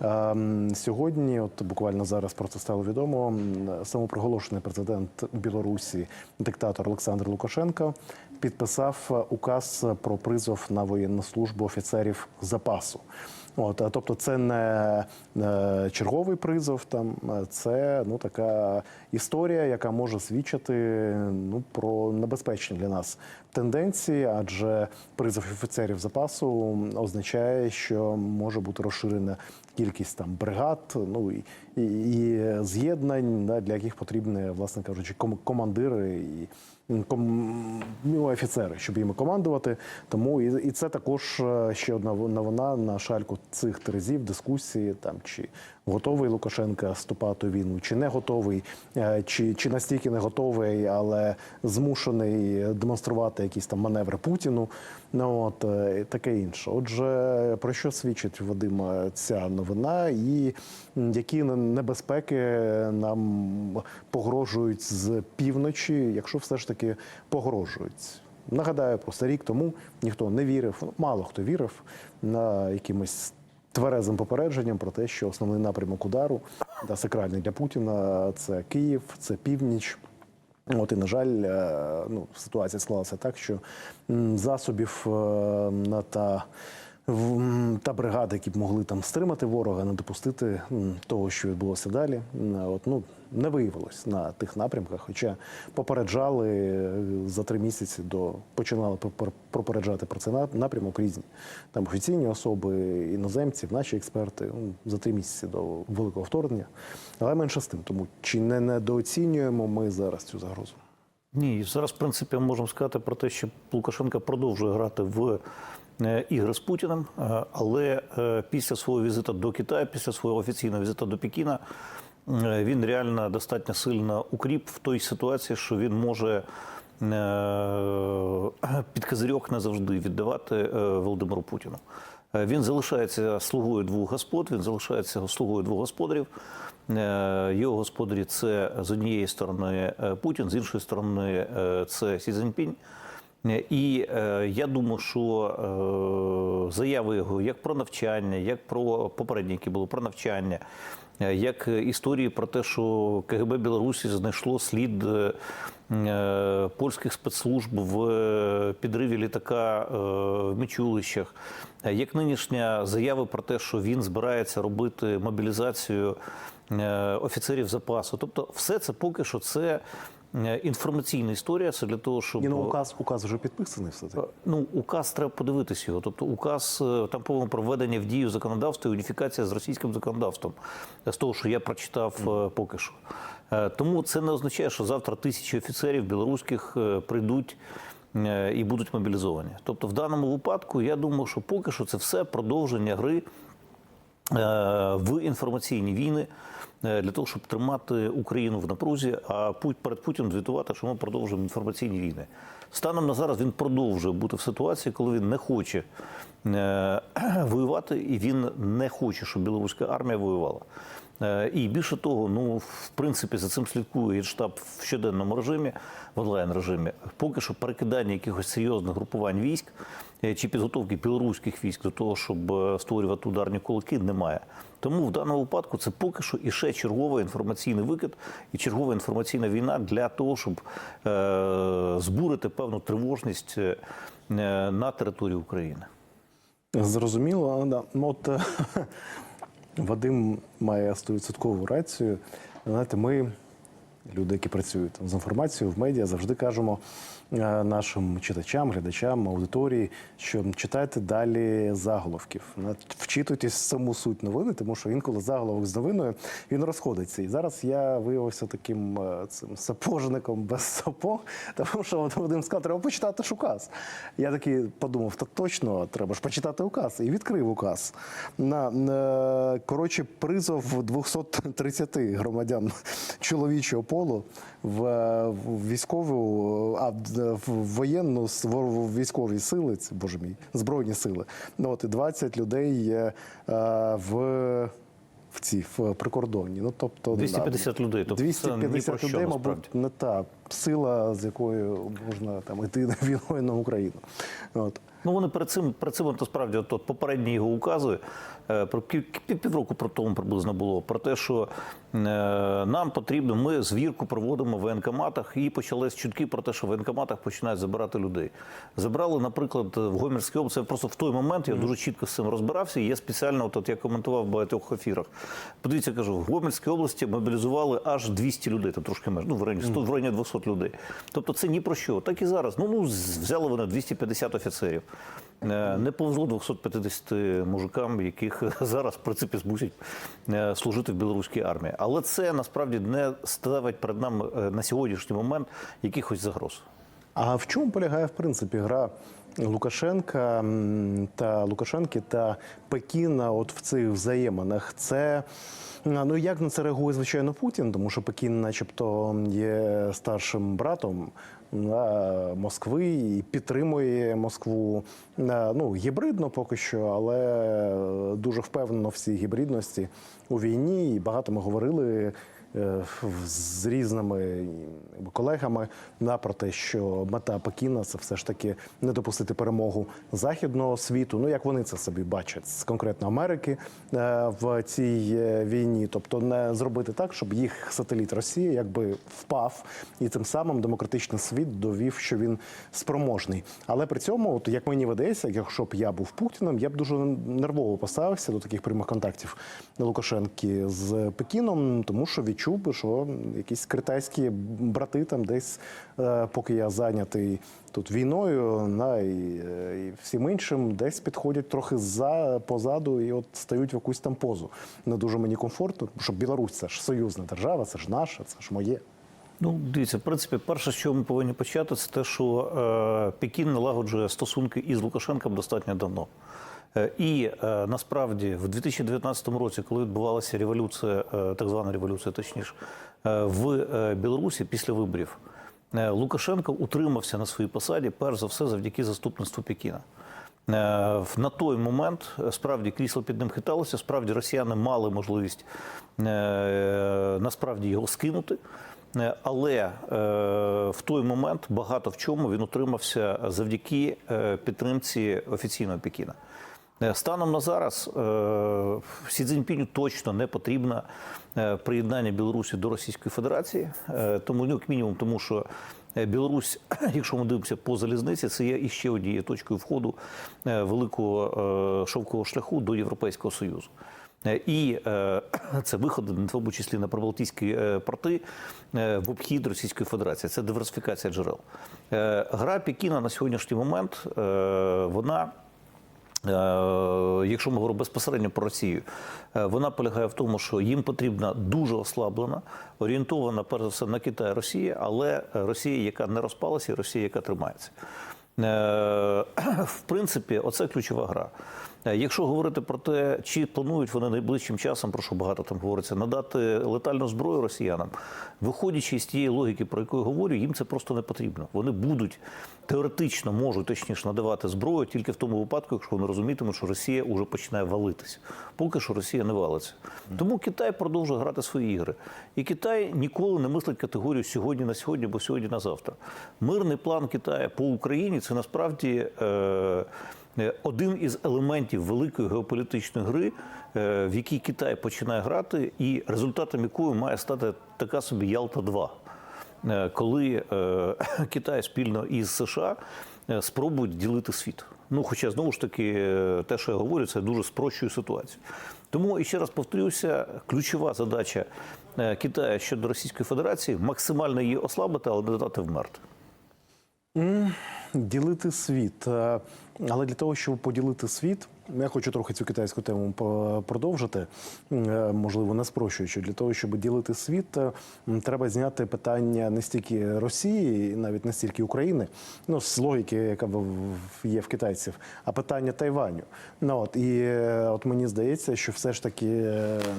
Ем, Сьогодні, от буквально зараз про це стало відомо. Самопроголошений президент Білорусі, диктатор Олександр Лукашенко, підписав указ про призов на воєнну службу офіцерів запасу. От, тобто, це не е, черговий призов, там це ну така історія, яка може свідчити ну про небезпечні для нас тенденції, адже призов офіцерів запасу означає, що може бути розширена кількість там бригад, ну і, і, і з'єднань, да, для яких потрібні, власне кажучи, ком- командири і ком, ну, офіцери, щоб їм командувати. Тому і, і це також е, ще одна новина на шальку цих терезів, дискусії там чи готовий Лукашенка вступати у війну, чи не готовий, е, чи, чи настільки не готовий, але змушений демонструвати якісь там маневри Путіну. Ну от е, таке інше. Отже, про що свідчить Вадим е, ця новина, і які небезпеки нам погрожують з півночі, якщо все ж таки погрожують. Нагадаю, просто рік тому ніхто не вірив, ну, мало хто вірив на якимось тверезим попередженням про те, що основний напрямок удару да, сакральний для Путіна це Київ, це північ. От і на жаль, е, ну ситуація склалася так, що засобів е, на та та бригади, які б могли там стримати ворога, не допустити того, що відбулося далі. От ну не виявилось на тих напрямках. Хоча попереджали е, за три місяці до починали попер- попереджати про це напрямок різні там офіційні особи, іноземці, наші експерти за три місяці до великого вторгнення. Але менше з тим, тому чи не недооцінюємо ми зараз цю загрозу? Ні, зараз, в принципі, можемо сказати про те, що Лукашенко продовжує грати в ігри з Путіним, е, але е, після свого візиту до Китаю, після свого офіційного візиту до Пекіна, е, він реально достатньо сильно укріп в той ситуації, що він може е, під козирьок назавжди віддавати е, Володимиру Путіну. Е, Він залишається слугою двох господ, він залишається слугою двох господарів. Е, Його господарі це з однієї сторони е, Путін, з іншої сторони е, це Сі Цзіньпінь. Е, І е, я думаю, що е, заяви його як про навчання, як про попередні, які були про навчання, е, як історії про те, що КГБ Білорусі знайшло слід е, е, польських спецслужб в підриві літака е, в Мічулищах, як нинішня заяви про те, що він збирається робити мобілізацію офіцерів запасу. Тобто, все це поки що це інформаційна історія. Це для того, щоб Ні, ну указ указ вже підписаний все таки. Ну, указ треба подивитися його. Тобто, указ е, там повинно проведення в дію законодавства і уніфікація з російським законодавством, з того, що я прочитав е, поки що. Е, Тому це не означає, що завтра тисячі офіцерів білоруських е, прийдуть. е, І будуть мобілізовані. Тобто, в даному випадку, я думаю, що поки що це все продовження гри е, в інформаційні війни е, для того, щоб тримати Україну в напрузі, а перед Путіним звітувати, що ми продовжуємо інформаційні війни. Станом на зараз він продовжує бути в ситуації, коли він не хоче е, воювати, і він не хоче, щоб білоруська армія воювала. Е, І більше того, ну в принципі за цим слідкує Генштаб в щоденному режимі, в онлайн режимі. Поки що перекидання якихось серйозних групувань військ е, чи підготовки білоруських військ до того, щоб е, створювати ударні кулаки, немає. Тому в даному випадку це поки що і ще черговий інформаційний викид і чергова інформаційна війна для того, щоб е, збурити певну тривожність е, на території України. Зрозуміло, да. Ну, от Вадим має 100% рацію. Знаєте, ми, люди, які працюють там з інформацією в медіа, завжди кажемо е, нашим читачам, глядачам, аудиторії, що читайте далі заголовків. Вчитуйтесь саму суть новини, тому що інколи заголовок з новиною він розходиться. І зараз я виявився таким е, цим сапожником без сапог, тому що Вадим сказав, треба почитати ж указ. Я такий подумав, та точно треба ж почитати указ. І відкрив указ. На, на коротше, призов 230 громадян чоловічого полу в, в військову, а в воєнну в військові сили, це боже мій, збройні сили. Ну от і 20 людей е, в. В ці в прикордонні, ну тобто 250 людей, тобто це ні про 250 що, людей, насправді. мабуть, не та сила, з якою можна там іти на війною на Україну. От Ну вони перед цим перед цим от, насправді от, от попередні його укази е, про пів, пів- півроку про тому приблизно було про те, що е, нам потрібно, ми звірку проводимо в воєнкоматах, і почались чутки про те, що в воєнкоматах починають забирати людей. Забрали, наприклад, в Гомельській області. Просто в той момент я дуже чітко з цим розбирався. І я спеціально, от, от я коментував в багатьох ефірах. Подивіться, кажу, в Гомельській області мобілізували аж 200 людей, там трошки менше, ну в районі 100, в районі 200 людей. Тобто це ні про що. Так і зараз. Ну, ну взяли вони 250 офіцерів. Е, Не повезло 250 мужикам, яких зараз в принципі змусять е, служити в білоруській армії. Але це насправді не ставить перед нами е, на сьогоднішній момент якихось загроз. А в чому полягає в принципі гра Лукашенка та Лукашенки та Пекіна от в цих взаєминах? Це ну як на це реагує звичайно Путін, тому що Пекін, начебто, є старшим братом Москви і підтримує Москву. А, Ну гібридно поки що, але дуже впевнено в цій гібридності у війні. І багато ми говорили е, з різними колегами на про те, що мета Пекіна це все ж таки не допустити перемогу західного світу. Ну як вони це собі бачать з конкретно Америки е, в цій е, війні, тобто не зробити так, щоб їх сателіт Росії якби впав, і тим самим демократичний світ довів, що він спроможний. Але при цьому, от як мені видається, якщо б я був Путіним, я б дуже нервово поставився до таких прямих контактів Лукашенки з Пекіном, тому що відчув би, що якісь китайські брати там десь, е, поки я зайнятий тут війною, на і, е, і всім іншим, десь підходять трохи за позаду і от стають в якусь там позу. Не дуже мені комфортно, тому що Білорусь це ж союзна держава, це ж наша, це ж моє. Ну, дивіться, в принципі, перше, з чого ми повинні почати, це те, що е, Пекін налагоджує стосунки із Лукашенком достатньо давно. Е, і е, насправді в 2019 році, коли відбувалася революція, е, так звана революція, точніше, в Білорусі після виборів, Лукашенко утримався на своїй посаді, перш за все, завдяки заступництву Пекіна. На той момент справді крісло під ним хиталося, справді росіяни мали можливість насправді його скинути. Але в той момент багато в чому він утримався завдяки підтримці офіційного Пекіна. Е, Станом на зараз е, Сі Цзіньпіню точно не потрібно е, приєднання Білорусі до Російської Федерації, тому ну, як мінімум, тому що Білорусь, якщо ми дивимося по залізниці, це є іще однією точкою входу великого шовкового шляху до Європейського Союзу. І це виходи, в тому числі на прибалтійські порти в обхід Російської Федерації. Це диверсифікація джерел. Гра Пекіна на сьогоднішній момент вона. Е, Якщо ми говоримо безпосередньо про Росію, е, вона полягає в тому, що їм потрібна дуже ослаблена, орієнтована перш за все на Китай Росія, але Росія, яка не розпалася, і Росія, яка тримається. Е, В принципі, оце ключова гра. Е, Якщо говорити про те, чи планують вони найближчим часом, про що багато там говориться, надати летальну зброю росіянам, виходячи з тієї логіки, про яку я говорю, їм це просто не потрібно. Вони будуть теоретично можуть точніше надавати зброю тільки в тому випадку, якщо вони розумітимуть, що Росія вже починає валитися. Поки що Росія не валиться. Тому Китай продовжує грати свої ігри. І Китай ніколи не мислить категорію сьогодні на сьогодні, бо сьогодні на завтра. Мирний план Китаю по Україні це насправді. Е, один із елементів великої геополітичної гри, е, в якій Китай починає грати, і результатом якої має стати така собі Ялта 2 Е, коли е, Китай спільно із США е, спробують ділити світ. Ну, хоча знову ж таки, е, те, що я говорю, це дуже спрощує ситуацію. Тому і ще раз повторюся, ключова задача е, Китаю щодо Російської Федерації максимально її ослабити, але не дати вмерти. Ділити світ. Е, Але для того, щоб поділити світ, я хочу трохи цю китайську тему продовжити, е, можливо, не спрощуючи. Для того, щоб ділити світ, е, треба зняти питання не стільки Росії, і навіть не стільки України, ну з логіки, яка є в китайців, а питання Тайваню. Ну от і е, от мені здається, що все ж таки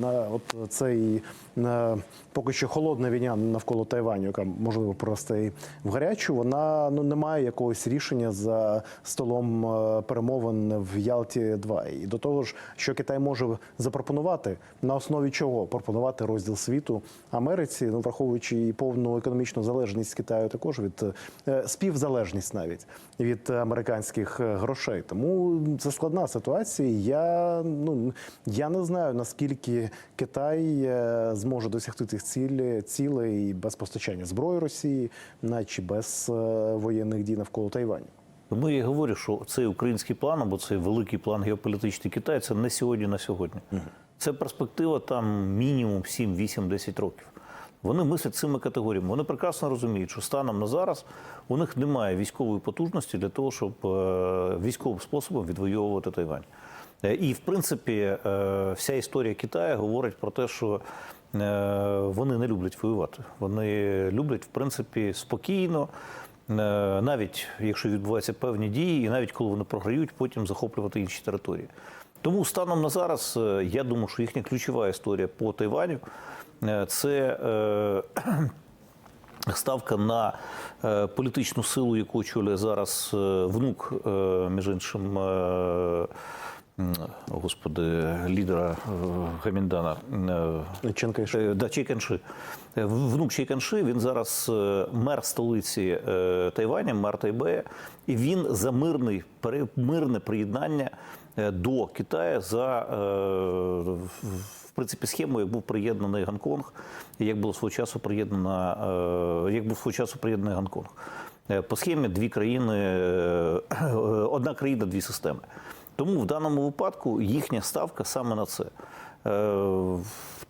на от цей на поки що холодна війна навколо Тайваню, яка можливо просте в гарячу, вона ну не має якогось рішення за столом перемовин в Ялті Китаї два. І до того ж, що Китай може запропонувати, на основі чого пропонувати розділ світу Америці, ну враховуючи і повну економічну залежність Китаю, також від е, співзалежність навіть від американських е, грошей. Тому це складна ситуація. Я ну я не знаю наскільки Китай е, зможе досягти цих цілей, цілей без постачання зброї Росії, наче без воєнних дій навколо Тайваню. Тому я і говорю, що цей український план або цей великий план геополітичний Китаю це не сьогодні на сьогодні. Це перспектива там мінімум 7, 8, 10 років. Вони мислять цими категоріями. Вони прекрасно розуміють, що станом на зараз у них немає військової потужності для того, щоб е, військовим способом відвоювати Тайвань. Е, І, в принципі, е, вся історія Китаю говорить про те, що вони не люблять воювати. Вони люблять, в принципі, спокійно, навіть якщо відбуваються певні дії, і навіть коли вони програють, потім захоплювати інші території. Тому станом на зараз, е, я думаю, що їхня ключова історія по Тайваню е, це. е, Ставка на е, політичну силу, яку очолює зараз е, внук, е, між іншим, е, господи, лідера е, Гаміндана. е, Е, Да, Чей Канши. Е, Внук Чей Канши, він зараз мер столиці Тайваня, мер Тайбея, і він за мирний, мирне приєднання до Китаю за в- принципі схемою, як був приєднаний Гонконг, як було свого часу приєднана, як був свого часу приєднаний Гонконг. По схемі дві країни, одна країна, дві системи. Тому в даному випадку їхня ставка саме на це. Е,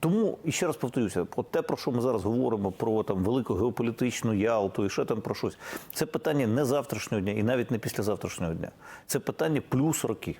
Тому і ще раз повторюся, от те, про що ми зараз говоримо, про там велику геополітичну Ялту і ще там про щось, це питання не завтрашнього дня і навіть не післязавтрашнього дня. Це питання плюс роки.